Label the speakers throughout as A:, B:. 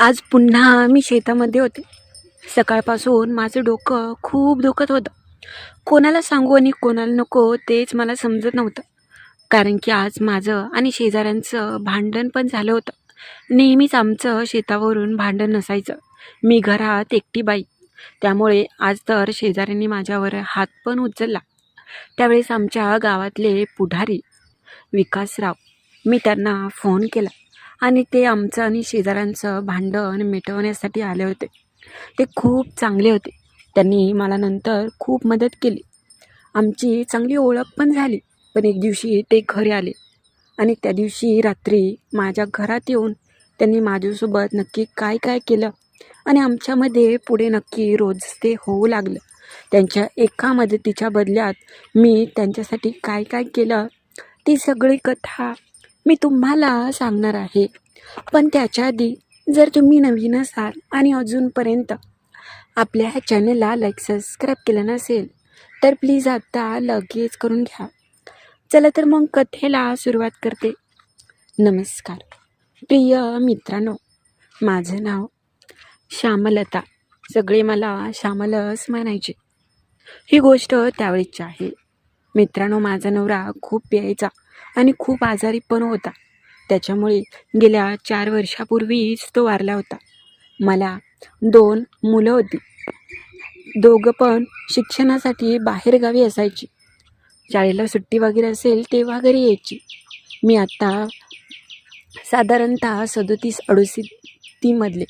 A: आज पुन्हा मी शेतामध्ये होते. सकाळपासून माझं डोकं खूप दुखत होतं. कोणाला सांगू आणि कोणाला नको तेच मला समजत नव्हतं. कारण की आज माझं आणि शेजाऱ्यांचं भांडण पण झालं होतं. नेहमीच आमचं शेतावरून भांडण नसायचं. मी घरात एकटी बाई. त्यामुळे आज तर शेजाऱ्यांनी माझ्यावर हात पण उचलला. त्यावेळेस आमच्या गावातले पुढारी विकासराव. मी त्यांना फोन केला. आणि ते आमचं आणि शेजाऱ्यांचं भांडण मिटवण्यासाठी आले होते. ते खूप चांगले होते. त्यांनी मला नंतर खूप मदत केली. आमची चांगली ओळख पण झाली पण एक दिवशी ते घरी आले. आणि त्या दिवशी रात्री माझ्या घरात येऊन त्यांनी माझ्यासोबत नक्की काय काय केलं आणि आमच्यामध्ये पुढे नक्की रोज ते होऊ लागलं. त्यांच्या एका मदतीच्या बदल्यात मी त्यांच्यासाठी काय काय केलं ती सगळी कथा मी तुम्हाला सांगणार आहे. पण त्याच्या आधी जर तुम्ही नवीन असाल आणि अजूनपर्यंत आपल्या ह्या चॅनलला लाईक सबस्क्राईब केलं नसेल तर प्लीज आता लगेच करून घ्या. चला तर मग कथेला सुरुवात करते. नमस्कार. प्रिय मित्रांनो माझं नाव श्यामलता. सगळे मला श्यामलच म्हणायचे. ही गोष्ट त्यावेळीची आहे. मित्रांनो माझा नवरा खूप प्यायचा. आणि खूप आजारी पण होता. त्याच्यामुळे गेल्या चार वर्षापूर्वीच तो वारला होता. मला दोन मुलं होती. दोघं पण शिक्षणासाठी बाहेरगावी असायची. शाळेला सुट्टी वगैरे असेल तेव्हा घरी यायची. मी आत्ता साधारणतः सदोतीस अडुसतीमधले.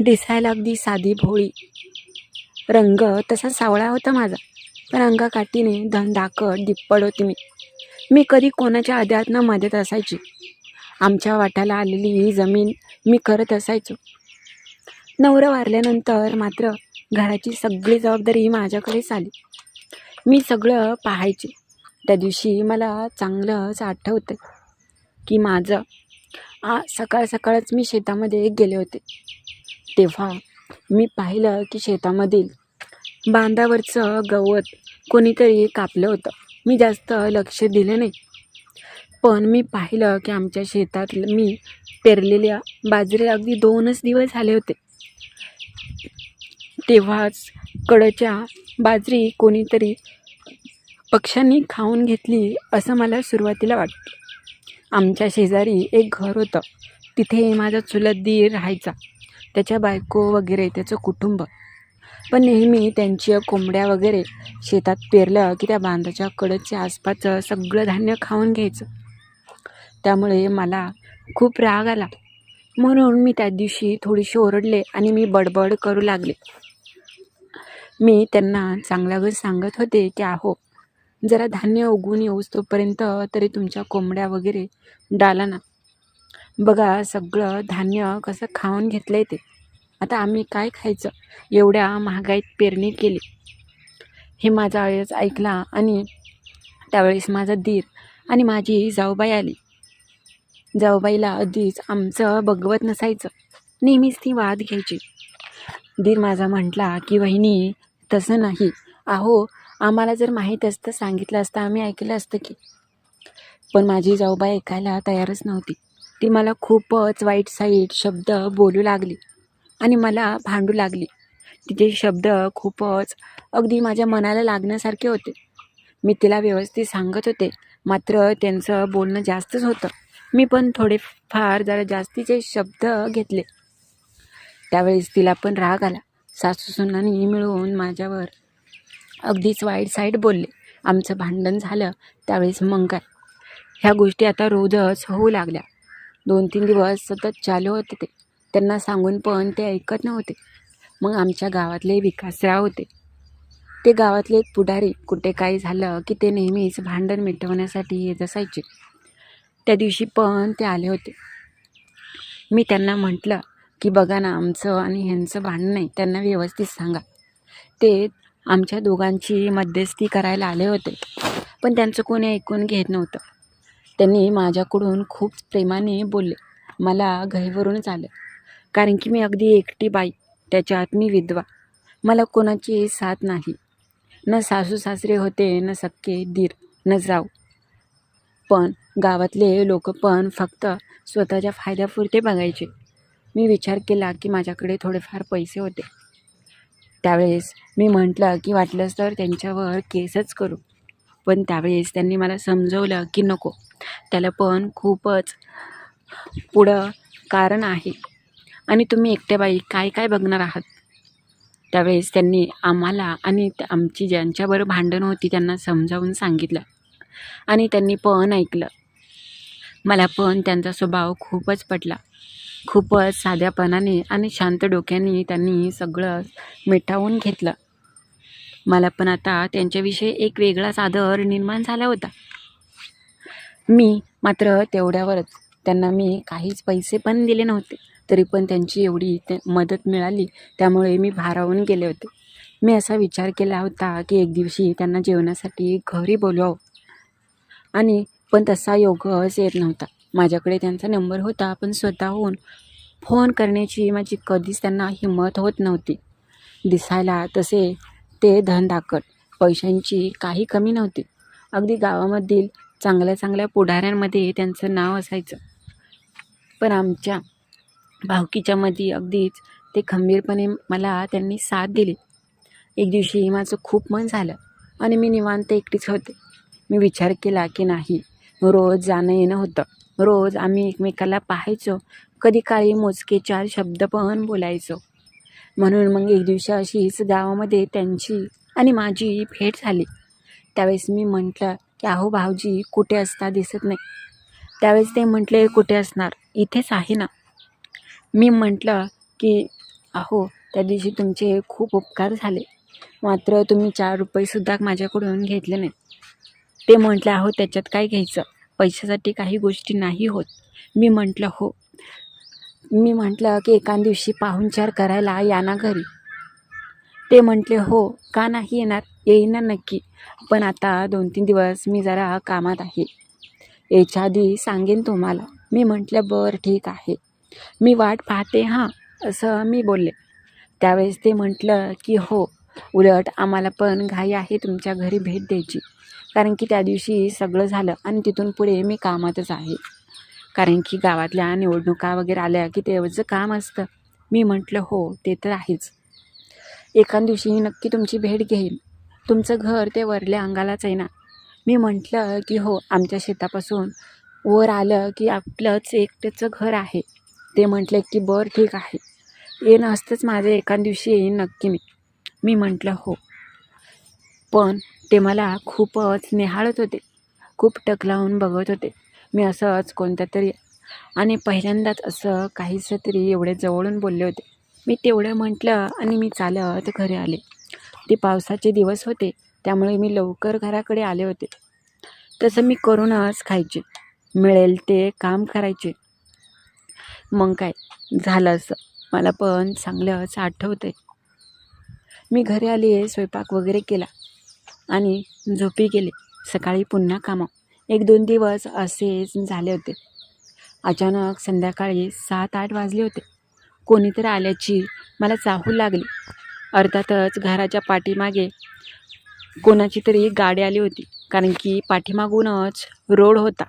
A: दिसायला अगदी साधी भोळी. रंग तसा सावळा होता माझा. पण अंगाकाठीने धनदाकड दिप्पड होती मी. मी कधी कोणाच्या आद्यात मदत असायची? आमच्या वाट्याला आलेली ही जमीन मी करत असायचो. नवरं वारल्यानंतर मात्र घराची सगळी जबाबदारी माझ्याकडेच आली. मी सगळं पाहायचे. त्या दिवशी मला चांगलंच आठवतं की माझं आ सकाळ सकाळच मी शेतामध्ये गेले होते. तेव्हा मी पाहिलं की शेतामधील बांधावरचं गवत कोणीतरी कापलं होतं. मी जास्त लक्ष दिलं नाही. पण मी पाहिलं की आमच्या शेतात मी पेरलेल्या बाजरीला अगदी दोनच दिवस झाले होते. तेव्हाच कडच्या बाजरी कोणीतरी पक्ष्यांनी खाऊन घेतली असं मला सुरुवातीला वाटतं आमच्या शेजारी एक घर होतं. तिथे माझा चुलत दीर राहायचा. त्याच्या बायको वगैरे त्याचं कुटुंब. पण नेहमी त्यांची कोंबड्या वगैरे शेतात पेरलं की त्या बांधाच्या कडच्या आसपासचं सगळं धान्य खाऊन घ्यायचं. त्यामुळे मला खूप राग आला. म्हणून मी त्या दिवशी थोडीशी ओरडले आणि मी बडबड करू लागले. मी त्यांना चांगल्यावर सांगत होते की आहो जरा धान्य उगवून येऊस तोपर्यंत तरी तुमच्या कोंबड्या वगैरे डाला ना. बघा सगळं धान्य कसं खाऊन घेतलं आहे ते. आता आम्ही काय खायचं? एवढ्या महागाईत पेरणी केली. हे माझा आयच ऐकला आणि त्यावेळेस माझा दीर आणि माझी जाऊबाई आली. जाऊबाईला आधीच आमचं बघवत नसायचं. नेहमीच ती वाद घ्यायची. दीर माझा म्हटला की वहिनी तसं नाही. आहो आम्हाला जर माहीत असतं सांगितलं असतं आम्ही ऐकलं असतं की. पण माझी जाऊबाई ऐकायला तयारच नव्हती. ती मला खूपच वाईट साईट शब्द बोलू लागली. आणि मला भांडू लागली. तिचे शब्द खूपच अगदी माझ्या मनाला लागण्यासारखे होते. मी तिला व्यवस्थित सांगत होते. मात्र त्यांचं बोलणं जास्तच होतं. मी पण थोडेफार जरा जास्तीचे शब्द घेतले. त्यावेळेस तिला पण राग आला. सासू सुनांनी मिळून माझ्यावर अगदीच वाईट साईड बोलले. आमचं भांडण झालं. त्यावेळेस मग काय? ह्या गोष्टी आता रोजच होऊ लागल्या. दोन तीन दिवस सतत चालू होते ते. त्यांना सांगून पण ते ऐकत नव्हते. मग आमच्या गावातले विकासराव होते. ते गावातले एक पुढारी कुठे काही झालं की ते नेहमीच भांडण मिटवण्यासाठी येत असायचे. त्या दिवशी पण ते आले होते. मी त्यांना म्हटलं की बघा ना आमचं आणि ह्यांचं भांडण नाही त्यांना व्यवस्थित सांगा. ते आमच्या दोघांची मध्यस्थी करायला आले होते पण त्यांचं कोणी ऐकून घेत नव्हतं. त्यांनी माझ्याकडून खूप प्रेमाने बोलले. मला घरीवरूनच आलं कारण की मी अगदी एकटी बाई त्याच्यात मी विधवा. मला कोणाची साथ नाही. न सासू सासरे होते न सक्के दीर न जाऊ. पण गावातले लोक पण फक्त स्वतःच्या फायद्यापुरते बघायचे. मी विचार केला की माझ्याकडे थोडेफार पैसे होते. त्यावेळेस मी म्हटलं की वाटलंच तर त्यांच्यावर केसच करू. पण त्यावेळेस त्यांनी मला समजवलं की नको. त्याला पण खूपच पुढं कारण आहे. आणि तुम्ही एकट्याबाई काय काय बघणार आहात? त्यावेळेस त्यांनी आम्हाला आणि आमची ज्यांच्याबरोबर भांडणं होती त्यांना समजावून सांगितलं. आणि त्यांनी पण ऐकलं. मला पण त्यांचा स्वभाव खूपच पटला. खूपच साध्यापणाने आणि शांत डोक्याने त्यांनी सगळं मिठावून घेतलं. मला पण आता त्यांच्याविषयी एक वेगळाच आदर निर्माण झाला होता. मी मात्र तेवढ्यावरच. त्यांना मी काहीच पैसे पण दिले नव्हते. तरी पण त्यांची एवढी ते मदत मिळाली. त्यामुळे मी भारावून गेले होते. मी असा विचार केला होता की एक दिवशी त्यांना जेवणासाठी घरी बोलवावं. आणि पण तसा योगच येत नव्हता. माझ्याकडे त्यांचा नंबर होता पण स्वतःहून फोन करण्याची माझी कधीच त्यांना हिंमत होत नव्हती. दिसायला तसे ते धनदाकट. पैशांची काही कमी नव्हती. अगदी गावामधील चांगल्या चांगल्या पुढाऱ्यांमध्ये त्यांचं नाव असायचं. पण आमच्या भावकीच्यामध्ये अगदीच ते खंबीरपणे मला त्यांनी साथ दिली. एक दिवशी माझं खूप मन झालं आणि मी निवांत एकटीच होते. मी विचार केला की नाही रोज जाणं येणं होतं. रोज आम्ही एकमेकाला पाहायचो. कधी काळी मोजके चार शब्द पण बोलायचो. म्हणून मग एक दिवशी अशीच गावामध्ये त्यांची आणि माझी भेट झाली. त्यावेळेस मी म्हटलं की अहो भाऊजी कुठे असता दिसत नाही. त्यावेळेस ते म्हटले कुठे असणार? इथेच आहे ना. मी म्हटलं की अहो त्या दिवशी तुमचे खूप उपकार झाले. मात्र तुम्ही चार रुपयेसुद्धा माझ्याकडून घेतले नाहीत. ते म्हटलं अहो त्याच्यात काय घ्यायचं? पैशासाठी काही गोष्टी नाही होत. मी म्हटलं हो. मी म्हटलं की एका दिवशी पाहुणचार करायला या ना घरी. ते म्हटले हो का नाही येणार? येईन ना नक्की. पण आता दोन तीन दिवस मी जरा कामात आहे. याच्या आधी सांगेन तुम्हाला. मी म्हटलं बरं ठीक आहे. मी वाट पाहते हां असं मी बोलले. त्यावेळेस ते म्हटलं की हो उलट आम्हाला पण घाई आहे तुमच्या घरी भेट द्यायची. कारण की त्या दिवशी सगळं झालं आणि तिथून पुढे मी कामातच आहे. कारण की गावातल्या निवडणुका वगैरे आल्या की तेवढंचं काम असतं. मी म्हटलं हो ते तर आहेच. एका दिवशी नक्की तुमची भेट घेईन. तुमचं घर ते वरल्या अंगालाच आहे ना. मी म्हटलं की हो आमच्या शेतापासून वर आलं की आपलंच एकट्याचं घर आहे. ते म्हटले की बरं ठीक आहे. येणं असतंच माझं. एका दिवशी येईन नक्की मी. मी म्हटलं हो. पण ते मला खूपच निहाळत होते. खूप टक लावून बघत होते. मी असंच कोणत्या तरी आणि पहिल्यांदाच असं काहीसं तरी एवढे जवळून बोलले होते. मी तेवढं म्हटलं आणि मी चालत घरी आले. ते पावसाचे दिवस होते त्यामुळे मी लवकर घराकडे आले होते. तसं मी करूनच खायचे. मिळेल ते काम करायचे. मग काय? झालं असं. मला पण चांगलंच आठवतं आहे मी घरी आली स्वयंपाक वगैरे केला आणि झोपी गेले. सकाळी पुन्हा कामं एक दोन दिवस असेच झाले होते. अचानक संध्याकाळी सात आठ वाजले होते. कोणीतरी आल्याची मला चाहू लागली. अर्थातच घराच्या पाठीमागे कोणाची तरी गाडी आली होती कारण की पाठीमागूनच रोड होता.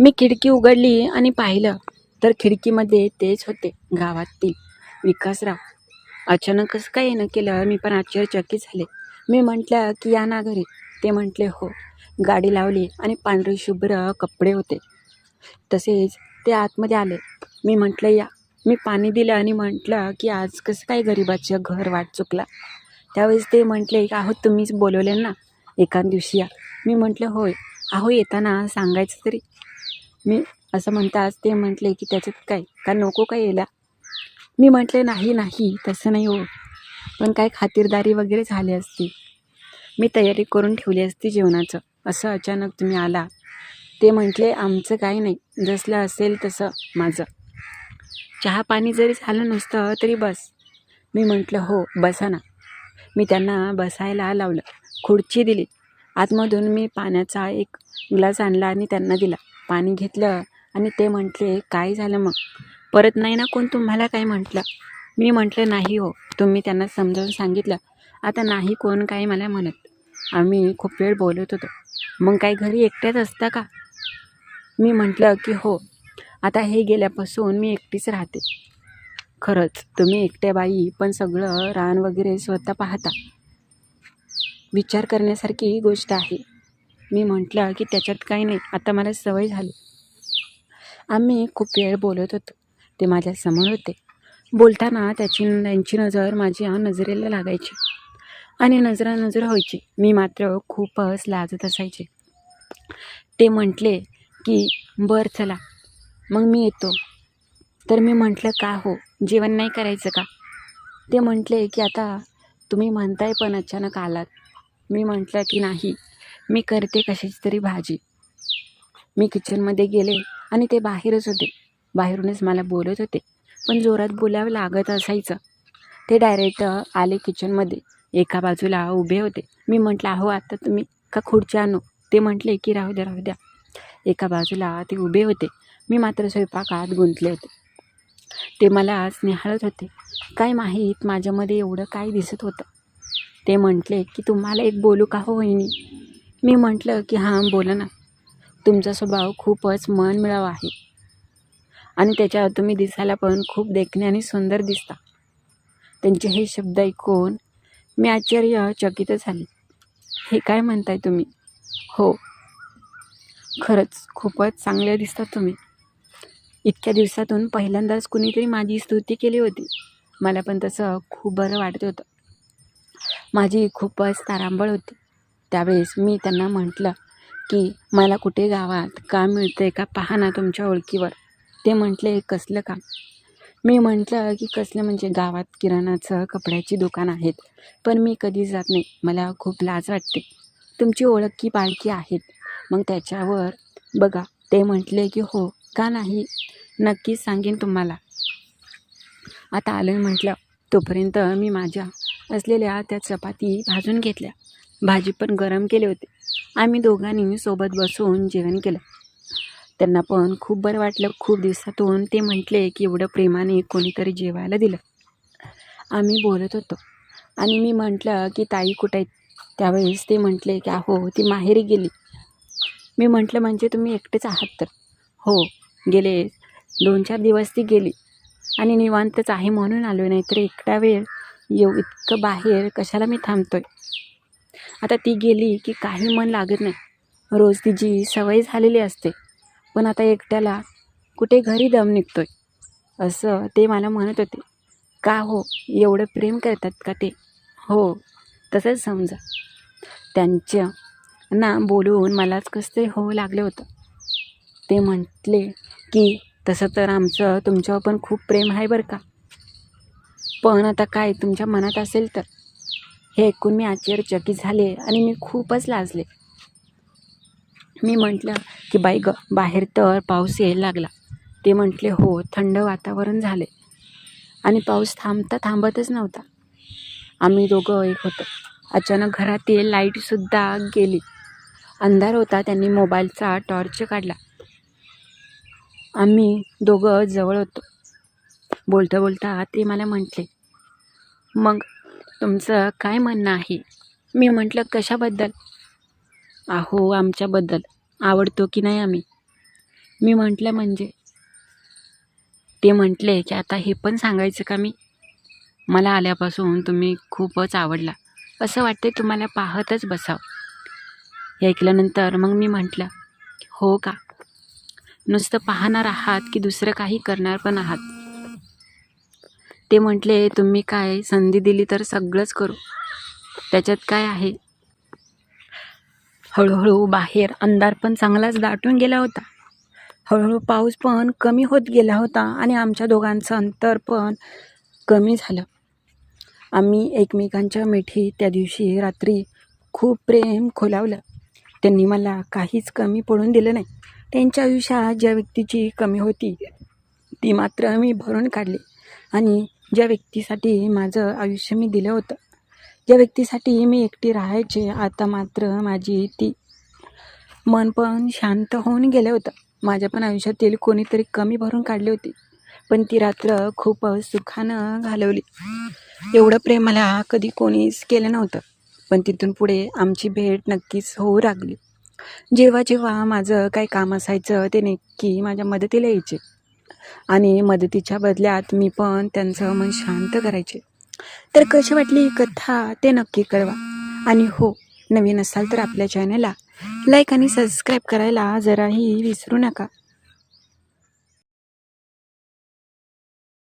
A: मी खिडकी उघडली आणि पाहिलं तर खिडकीमध्ये तेच होते. गावातील विकासराव. अचानक कसं काय येणं केलं मी पण आश्चर्यचकित झाले. मी म्हटलं की या ना घरी. ते म्हटले हो. गाडी लावली आणि पांढरे शुभ्र कपडे होते. तसेच ते आतमध्ये आले. मी म्हटलं या. मी पाणी दिलं आणि म्हटलं की आज कसं काय गरिबाचं घर वाट चुकला. त्यावेळेस ते म्हटले की अहो तुम्हीच बोलवले ना. एका दिवशी या. मी म्हटलं होय. अहो येताना सांगायचं तरी. मी असं म्हणताच ते म्हटले की त्याच्यात काय? का नको काय यायला? मी म्हटले नाही नाही तसं नाही हो पण काय खातिरदारी वगैरे झाली असती. मी तयारी करून ठेवली असती जेवणाचं. असं अचानक तुम्ही आला. ते म्हटले आमचं काही नाही. जसलं असेल तसं माझं. चहा पाणी जरी झालं नसतं तरी बस. मी म्हटलं हो बसा ना. मी त्यांना बसायला लावलं. खुर्ची दिली. आतमधून मी पाण्याचा एक ग्लास आणला आणि त्यांना दिला. पाणी घेतलं आणि ते म्हटले काय झालं मग? परत नाही ना कोण तुम्हाला काय म्हटलं? मी म्हटलं नाही हो तुम्ही त्यांना समजावून सांगितलं. आता नाही कोण काय मला म्हणत. आम्ही खूप वेळ बोलत होतो. मग काय घरी एकट्याच असता का? मी म्हटलं की हो आता हे गेल्यापासून मी एकटीच राहते. खरंच तुम्ही एकट्या बाई पण सगळं रान वगैरे स्वतः पाहता. विचार करण्यासारखी गोष्ट आहे. मी म्हटलं की त्याच्यात काही नाही. आता मला सवय झाली. आम्ही खूप वेळ बोलत होतो. ते माझ्यासमोर होते. बोलताना त्याची त्यांची नजर माझ्या नजरेला लागायची आणि नजरा नजर व्हायची. मी मात्र खूपच लाजत असायचे. ते म्हटले की बरं चला मग मी येतो. तर मी म्हटलं का हो? जेवण नाही करायचं का? ते म्हटले की आता तुम्ही म्हणताय पण अचानक आलात. मी म्हटलं की नाही मी करते कशाची तरी भाजी. मी किचनमध्ये गेले आणि ते बाहेरच होते. बाहेरूनच मला बोलत होते. पण जोरात बोलावं लागत असायचं. ते डायरेक्ट आले किचनमध्ये एका बाजूला उभे होते. मी म्हटलं अहो आता तुम्ही का खुर्च्या आणू? ते म्हटले की राहू द्या राहू द्या. एका बाजूला ते उभे होते. मी मात्र स्वयंपाकात गुंतले होते. ते मला स्नेहाळत होते. काय माहीत माझ्यामध्ये एवढं काय दिसत होतं? ते म्हटले की तुम्हाला एक बोलू का हो वहिनी? मी म्हटलं की हां बोला ना. तुमचा स्वभाव खूपच मनमिळाव आहे. आणि त्याच्यावर तुम्ही दिसायला पण खूप देखणे आणि सुंदर दिसता. त्यांचे हे शब्द ऐकून मी आश्चर्यचकित झाले. हे काय म्हणताय तुम्ही? हो. खरंच खूपच चांगले दिसतात तुम्ही. इतक्या दिवसातून पहिल्यांदाच कुणीतरी माझी स्तुती केली होती. मला पण तसं खूप बरं वाटत होतं. माझी खूपच तारांबळ होती. त्यावेळेस मी त्यांना म्हटलं की मला कुठे गावात काम मिळतं आहे का पहा ना तुमच्या ओळखीवर. ते म्हटले कसलं काम? मी म्हटलं की कसलं म्हणजे गावात किराणाचं कपड्याची दुकान आहेत पण मी कधी जात नाही. मला खूप लाज वाटते. तुमची ओळख की पाळखी आहेत. मग त्याच्यावर बघा. ते म्हटले की हो का नाही? नक्कीच सांगेन तुम्हाला. आता आलं म्हटलं तोपर्यंत मी माझ्या असलेल्या त्या चपाती भाजून घेतल्या. भाजी पण गरम केले होते. आम्ही दोघांनी सोबत बसून जेवण केलं. त्यांना पण खूप बरं वाटलं. खूप दिवसातून ते म्हटले की एवढं प्रेमाने कोणीतरी जेवायला दिलं. आम्ही बोलत होतो. आणि मी म्हटलं की ताई कुठे आहेत? त्यावेळेस ते म्हटले की अहो ती माहेरी गेली. मी म्हटलं म्हणजे तुम्ही एकटेच आहात तर? हो गेले. दोन चार दिवस ती गेली. आणि निवांतच आहे म्हणून आलो नाही तर एकटा वेळ येऊ इतकं बाहेर कशाला मी थांबतोय? आता ती गेली की काही मन लागत नाही. रोज तिची सवय झालेली असते. पण आता एकट्याला कुठे घरी दम निघतो आहे असं ते मला म्हणत होते. का हो एवढं प्रेम करतात का ते? हो तसंच समजा. त्यांच्या ना बोलून मलाच कसं ते हो लागलं होतं. ते म्हटले की तसं तर आमचं तुमच्यावर पण खूप प्रेम आहे बरं का? पण आता काय तुमच्या मनात असेल तर. हे ऐकून मी आश्चर्यचकित झाले आणि मी खूपच लाजले. मी म्हटलं की बाई ग बाहेर तर पाऊस यायला लागला. ते म्हटले हो थंड वातावरण झाले. आणि पाऊस थांबता थांबतच नव्हता. आम्ही दोघं एक होतो. अचानक घरातील लाईटसुद्धा गेली. अंधार होता त्यांनी मोबाईलचा टॉर्च काढला. आम्ही दोघं जवळ होतो. बोलता बोलता ते मला म्हटले मग तुमचं काय म्हणणं आहे? मी म्हटलं कशाबद्दल? अहो आमच्याबद्दल. आवडतो की नाही आम्ही? मी म्हटलं म्हणजे? ते म्हटले की आता हे पण सांगायचं का मी? मला आल्यापासून तुम्ही खूपच आवडला. असं वाटते तुम्हाला पाहतच बसावं. हे ऐकल्यानंतर मग मी म्हटलं हो का? नुसतं पाहणार आहात की दुसरं काही करणार पण आहात. ते म्हटले तुम्ही काय संधी दिली तर सगळंच करू. त्याच्यात काय आहे? हळूहळू बाहेर अंधार पण चांगलाच दाटून गेला होता. हळूहळू पाऊस पण कमी होत गेला होता आणि आमच्या दोघांचं अंतर पण कमी झालं. आम्ही एकमेकांच्या मिठी त्या दिवशी रात्री खूप प्रेम खोलावलं. त्यांनी मला काहीच कमी पडून दिलं नाही. त्यांच्या आयुष्यात ज्या व्यक्तीची कमी होती ती मात्र मी भरून काढली. आणि ज्या व्यक्तीसाठी माझं आयुष्य मी दिलं होतं ज्या व्यक्तीसाठी मी एकटी राहायचे आता मात्र माझी ती मन पण शांत होऊन गेलं होतं. माझ्या पण आयुष्यातील कोणीतरी कमी भरून काढली होती पण ती रात्र खूप सुखानं घालवली. एवढं प्रेम मला कधी कोणीच केलं नव्हतं पण तिथून पुढे आमची भेट नक्कीच होऊ लागली. जेव्हा जेव्हा माझं काही काम असायचं ते नक्की माझ्या मदतीला यायचे. आणि मदतीच्या बदल्यात मी पण त्यांचं मन शांत करायचे. तर कशी वाटली ही कथा ते नक्की कळवा. आणि हो नवीन असाल तर आपल्या चॅनलला लाईक आणि सबस्क्राईब करायला जराही विसरू नका.